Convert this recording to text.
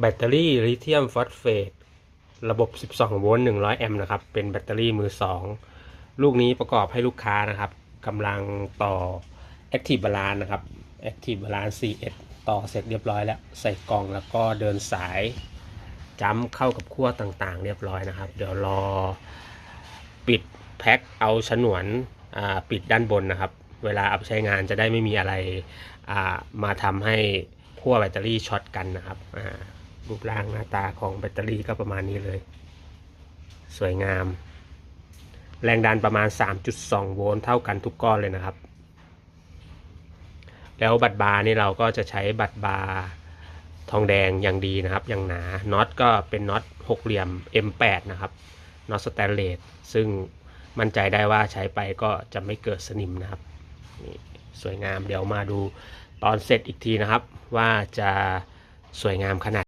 แบตเตอรี่ลิเธียมฟอสเฟตระบบ 12 โวลต์ 100 แอมป์นะครับ เป็นแบตเตอรี่มือ 2 ลูกนี้ประกอบให้ลูกค้านะครับกำลังต่อ Active Balance นะครับ Active Balance 41ต่อเสร็จเรียบร้อยแล้ว ใส่กล่องแล้วก็เดินสายจ้ำเข้ากับขั้วต่างๆ เรียบร้อยนะครับ เดี๋ยวรอปิดแพ็คเอาฉนวนปิดด้านบนนะครับ เวลาเอาไปใช้งานจะได้ไม่มีอะไรมาทำให้ขั้วแบตเตอรี่ช็อตกันนะครับ รูปร่างหน้าตาของแบตเตอรี่ก็ประมาณนี้เลย สวยงาม แรงดันประมาณ 3.2 โวลต์เท่ากันทุกก้อนเลยนะครับ แล้วบัตรบาร์นี่เราก็จะใช้บัตรบาร์ทองแดงอย่างดีนะครับอย่างหนาน็อตก็เป็นน็อตหกเหลี่ยม M8 นะครับน็อตสแตนเลสซึ่งมั่นใจได้ว่าใช้ไปก็จะไม่เกิดสนิมนะครับนี่สวยงามเดี๋ยวมาดูตอนเสร็จอีกทีนะครับ ว่าจะสวยงามขนาด